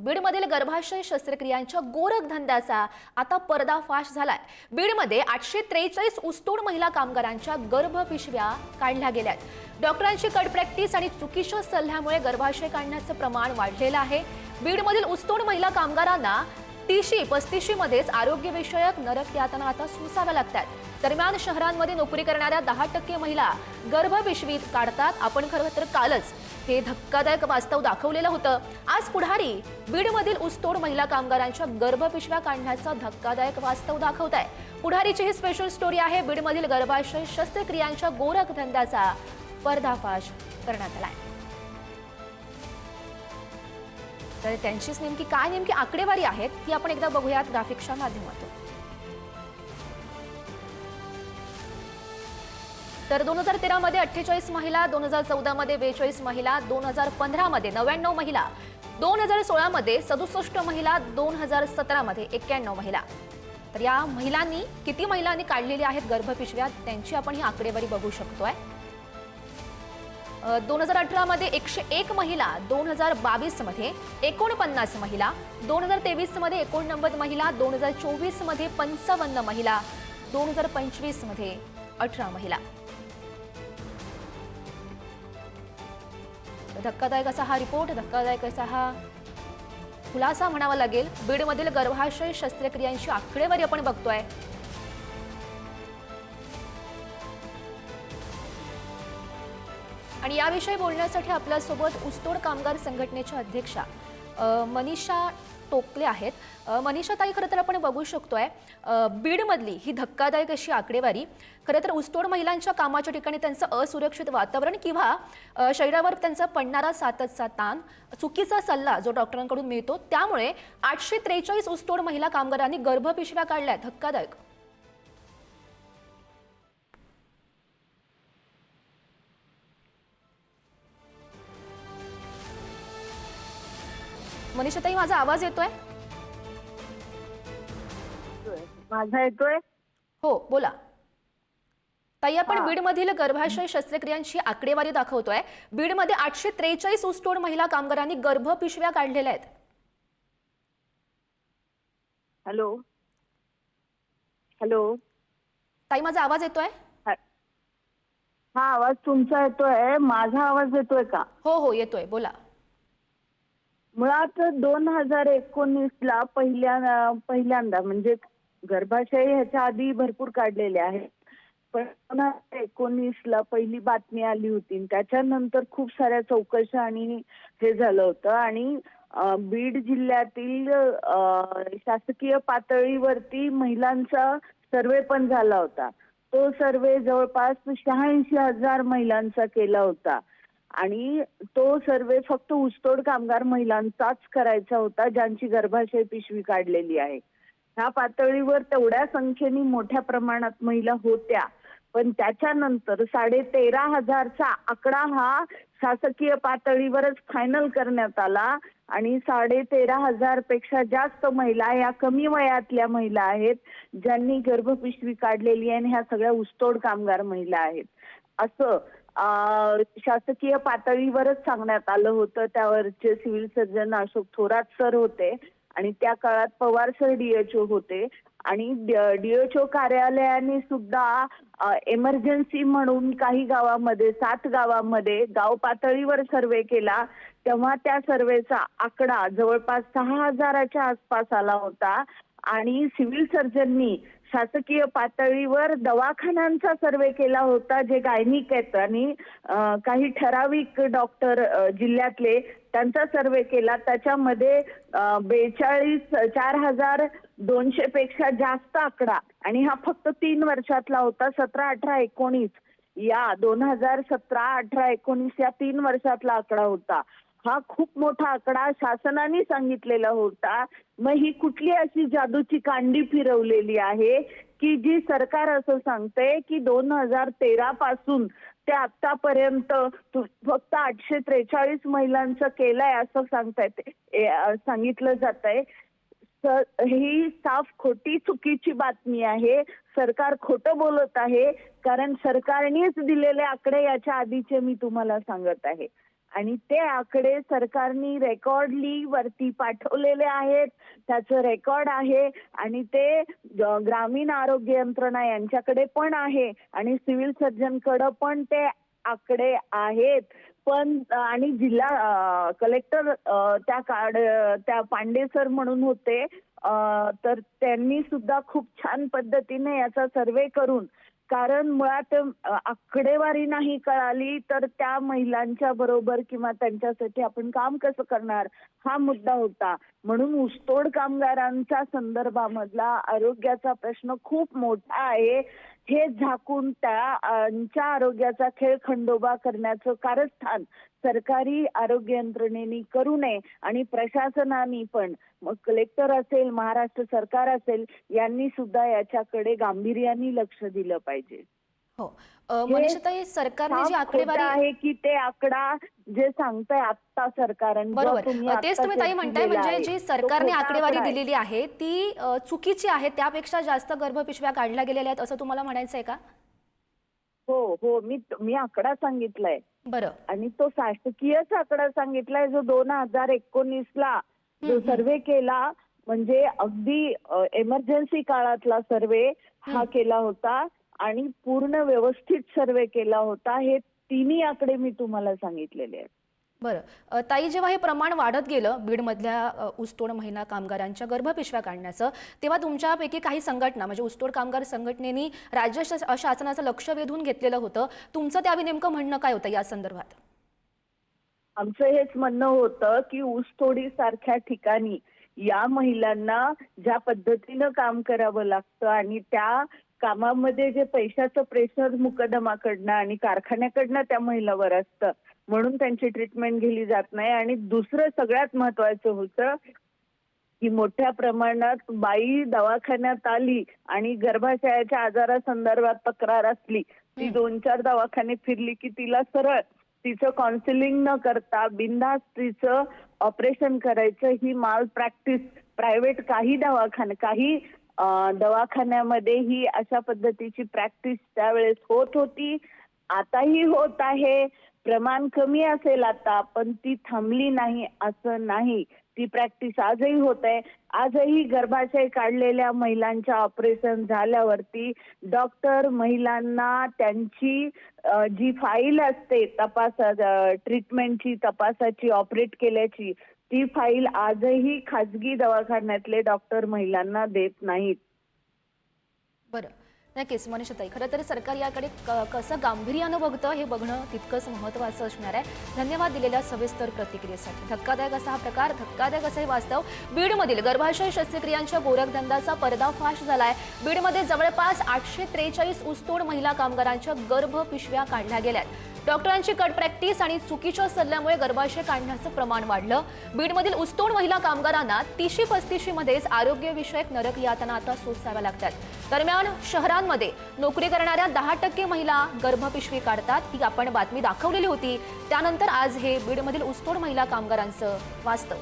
बीडमधील गर्भाशय शस्त्रक्रियांच्या गोरख धंद्याचा आता पर्दाफाश झालाय. बीडमध्ये आठशे त्रेचाळीस उस्तोड महिला कामगारांच्या गर्भपिशव्या काढल्या गेल्यात. डॉक्टरांची कड प्रॅक्टिस आणि चुकीच्या सल्ल्यामुळे गर्भाशय काढण्याचं प्रमाण वाढलेलं आहे. बीडमधील उस्तोड महिला कामगारांना तीशी पस्तीशीमध्येच आरोग्यविषयक नरक यातना आता सुसाव्या लागतात. दरम्यान शहरांमध्ये नोकरी करणाऱ्या दहा टक्के महिला गर्भपिशवीत काढतात. आपण खरं तर कालच हे धक्कादायक वास्तव दाखवलेलं होतं. आज पुढारी बीडमधील ऊसतोड महिला कामगारांच्या गर्भपिशव्या काढण्याचा धक्कादायक वास्तव दाखवत आहे पुढारीची ही स्पेशल स्टोरी आहे. बीडमधील गर्भाशय शस्त्रक्रियांच्या गोरख धंद्याचा पर्दाफाश करण्यात आहे तर त्यांचीच नेमकी काय नेमकी आकडेवारी आहेत ती आपण एकदा बघूयात ग्राफिक्सच्या माध्यमातून. तर दोन हजार तेरामध्ये अठ्ठेचाळीस महिला दोन हजार चौदामध्ये बेचाळीस महिला दोन हजार पंधरामध्ये नव्याण्णव महिला दोन हजार सोळामध्ये सदुसष्ट महिला दोन हजार सतरामध्ये एक्क्याण्णव महिला. तर या महिलांनी किती महिलांनी काढलेल्या आहेत गर्भपिशव्या त्यांची आपण ही आकडेवारी बघू शकतोय. दोन हजार अठरामध्ये एकशे एक महिला दोन हजार बावीसमध्ये एकोणपन्नास महिला दोन हजार तेवीसमध्ये एकोणनव्वद महिला दोन हजार चोवीसमध्ये पंचावन्न महिला दोन हजार पंचवीसमध्ये अठरा महिला. धक्कादायक असा हा रिपोर्ट धक्कादायक असा हा खुलासा म्हणावा लागेल. बीडमधील गर्भाशय शस्त्रक्रियांची आकडेवारी आपण बघतोय. आणि याविषयी बोलण्यासाठी आपल्यासोबत ऊसतोड कामगार संघटनेच्या अध्यक्षा मनीषा टोकले आहेत. मनीषा ताई खरं तर आपण बघू शकतोय बीडमधली ही धक्कादायक अशी आकडेवारी. खरं तर ऊसतोड महिलांच्या कामाच्या ठिकाणी त्यांचं असुरक्षित वातावरण किंवा शरीरावर त्यांचा पडणारा साततचा ताण चुकीचा सल्ला जो डॉक्टरांकडून मिळतो त्यामुळे आठशे त्रेचाळीस ऊसतोड महिला कामगारांनी गर्भपिशव्या काढल्या धक्कादायक. मनीषा ताई माझा आवाज येतोय? माझा येतोय? हो बोला. ताई आपण. बीडमधील गर्भाशय शस्त्रक्रियांची आकडेवारी दाखवतोय. बीडमध्ये आठशे त्रेचाळीस ऊसतोड महिला कामगारांनी गर्भपिशव्या काढलेल्या आहेत. हॅलो? हॅलो? ताई माझा आवाज येतोय? हा आवाज तुमचा येतोय. माझा आवाज येतोय का? हो हो येतोय. बोला. मुळात दोन हजार एकोणीस ला पहिल्या पहिल्यांदा म्हणजे गर्भाशय ह्याच्या आधी भरपूर काढलेले आहेत. पण दोन हजार एकोणीस ला पहिली बातमी आली होती त्याच्यानंतर खूप साऱ्या चौकशा आणि हे झालं होतं. आणि बीड जिल्ह्यातील शासकीय पातळीवरती महिलांचा सर्वे पण झाला होता. तो सर्वे जवळपास शहाऐंशी हजार महिलांचा केला होता. आणि तो सर्वे फक्त ऊसतोड कामगार महिलांचाच करायचा होता ज्यांची गर्भाशय पिशवी काढलेली आहे. ह्या पातळीवर तेवढ्या संख्येने मोठ्या प्रमाणात महिला होत्या. पण त्याच्यानंतर साडे तेरा हजारचा आकडा हा शासकीय पातळीवरच फायनल करण्यात आला आणि साडे तेरा हजारपेक्षा जास्त महिला या कमी वयातल्या महिला आहेत ज्यांनी गर्भपिशवी काढलेली आहे आणि ह्या सगळ्या ऊसतोड कामगार महिला आहेत. असं शासकीय पातळीवरच सांगण्यात आलं होतं. त्यावरचे civil surgeon Ashok Thorat sir होते आणि त्या काळात पवार सर डीएचओ होते. आणि डीएचओ कार्यालयाने सुद्धा एमर्जन्सी म्हणून काही गावामध्ये सात गावामध्ये गाव पातळीवर सर्वे केला. तेव्हा त्या सर्वेचा आकडा जवळपास सहा हजाराच्या आसपास आला होता. आणि सिव्हिल सर्जननी शासकीय पातळीवर दवाखान्यांचा सर्वे केला होता जे गायनिक आहेत आणि काही ठराविक डॉक्टर जिल्ह्यातले त्यांचा सर्वे केला. त्याच्यामध्ये बेचाळीस चार हजार दोनशे पेक्षा जास्त आकडा आणि हा फक्त तीन वर्षातला होता सतरा अठरा एकोणीस. या दोन हजार सतरा अठरा एकोणीस या तीन वर्षातला आकडा होता. हा खूप मोठा आकडा शासनाने सांगितलेला होता. मग ही कुठली अशी जादूची कांडी फिरवलेली आहे की जी सरकार असं सांगते की दोन हजार तेरा पासून ते आतापर्यंत फक्त आठशे त्रेचाळीस महिलांचं केलंय असं सांगतायत. सांगितलं जात आहे ही साफ खोटी चुकीची बातमी आहे. सरकार खोटं बोलत आहे. कारण सरकारनेच दिलेले आकडे याच्या आधीचे मी तुम्हाला सांगत आहे. आणि ते आकडे सरकारनी रेकॉर्डली वरती पाठवलेले आहेत. त्याचं रेकॉर्ड आहे. आणि ते ग्रामीण आरोग्य यंत्रणा यांच्याकडे पण आहे. आणि सिव्हिल सर्जनकडे पण ते आकडे आहेत. पण आणि जिल्हा कलेक्टर त्या कार्ड त्या पांडे सर म्हणून होते. तर त्यांनी सुद्धा खूप छान पद्धतीने याचा सर्वे करून कारण मुळात आकडेवारी नाही कळाली तर त्या महिलांच्या बरोबर किंवा त्यांच्यासाठी आपण काम कसं करणार हा मुद्दा होता. म्हणून ऊसतोड कामगारांच्या संदर्भामधला आरोग्याचा प्रश्न खूप मोठा आहे. हे झाकून त्यांच्या आरोग्याचा खेळ खंडोबा करण्याचं कारस्थान सरकारी आरोग्य यंत्रणेनी करू नये आणि प्रशासनाने पण मग कलेक्टर असेल महाराष्ट्र सरकार असेल यांनी सुद्धा याच्याकडे गांभीर्याने लक्ष दिलं पाहिजे. हो. मनीषाताई सरकारने जी आकडेवारी आहे की ते आकडा जे सांगताय आता सरकार बरोबर. तेच तुम्ही ताई म्हणताय म्हणजे जी सरकारने आकडेवारी. दिलेली आहे ती चुकीची आहे त्यापेक्षा जास्त गर्भपिशव्या काढल्या गेलेल्या आहेत असं तुम्हाला म्हणायचं आहे का? हो हो. मी मी आकडा सांगितलाय. बरं आणि तो शासकीयच आकडा सांगितलाय जो दोन हजार एकोणीस ला जो. सर्वे केला म्हणजे अगदी एमर्जन्सी काळातला सर्वे हा. केला होता आणि पूर्ण व्यवस्थित सर्वे केला होता हे तिन्ही आकडे मी तुम्हाला सांगितलेले आहेत बरं. ताई जेव्हा हे प्रमाण वाढत गेलं बीडमधल्या ऊसतोड महिला कामगारांच्या गर्भपिशव्या काढण्याचं तेव्हा तुमच्यापैकी काही संघटना म्हणजे ऊसतोड कामगार संघटनेनी राज्य शासनाचं लक्ष वेधून घेतलेलं होतं. तुमचं त्यावेळी नेमकं म्हणणं काय होतं या संदर्भात? आमचं हेच म्हणणं होतं की ऊसतोडी सारख्या ठिकाणी या महिलांना ज्या पद्धतीनं काम करावं लागतं आणि त्या कामामध्ये जे पैशाचं प्रेशर मुकदमाकडनं आणि कारखान्याकडनं त्या महिलावर असतं म्हणून त्यांची ट्रीटमेंट घेतली जात नाही आणि दुसरं सगळ्यात महत्वाचं होतं की मोठ्या प्रमाणात बाई दवाखान्यात आली आणि गर्भाशयाच्या आजारासंदर्भात तक्रार असली ती. दोन चार दवाखाने फिरली की तिला सरळ तिचं काउन्सिलिंग न करता बिनधास्त तिचं ऑपरेशन करायचं ही माल प्रॅक्टिस प्रायव्हेट काही दवाखाने काही दवाखान्यामध्ये ही अशा पद्धतीची प्रॅक्टिस त्यावेळेस होत होती. आताही होत आहे. प्रमाण कमी असेल आता पण ती थांबली नाही असं नाही. ती प्रॅक्टिस आजही होत आहे आजही गर्भाशय काढलेल्या महिलांच्या ऑपरेशन झाल्यावरती डॉक्टर महिलांना त्यांची जी फाईल असते तपासा ट्रीटमेंटची तपासाची ऑपरेट केल्याची ती फाईल आजही खाजगी दवाखान्यातले डॉक्टर महिलांना देत नाहीत. बरं. नक्कीच मनीषाताई खरं तर सरकार याकडे क- कसं गांभीर्यानं बघतं हे बघणं तितकंच महत्त्वाचं असणार आहे. धन्यवाद दिलेल्या सविस्तर प्रतिक्रियेसाठी. धक्कादायक असा हा प्रकार धक्कादायक असं हे वास्तव. बीडमधील गर्भाशय शस्त्रक्रियांच्या गोरखधंदाचा पर्दाफाश झाला आहे बीडमध्ये जवळपास आठशे त्रेचाळीस ऊसतोड महिला कामगारांच्या गर्भ पिशव्या काढल्या गेल्यात. डॉक्टरांची कट प्रॅक्टिस आणि चुकीच्या सल्ल्यामुळे गर्भाशय काढण्याचं प्रमाण वाढलं. बीडमधील उस्तोड महिला कामगारांना तीशी पस्तीशी मध्येच आरोग्यविषयक नरक यातना आता सोसाव्या लागतात. दरम्यान शहरांमध्ये नोकरी करणाऱ्या दहा टक्के महिला गर्भपिशवी काढतात ही आपण बातमी दाखवलेली होती. त्यानंतर आज हे बीडमधील उस्तोड महिला कामगारांचं वास्तव.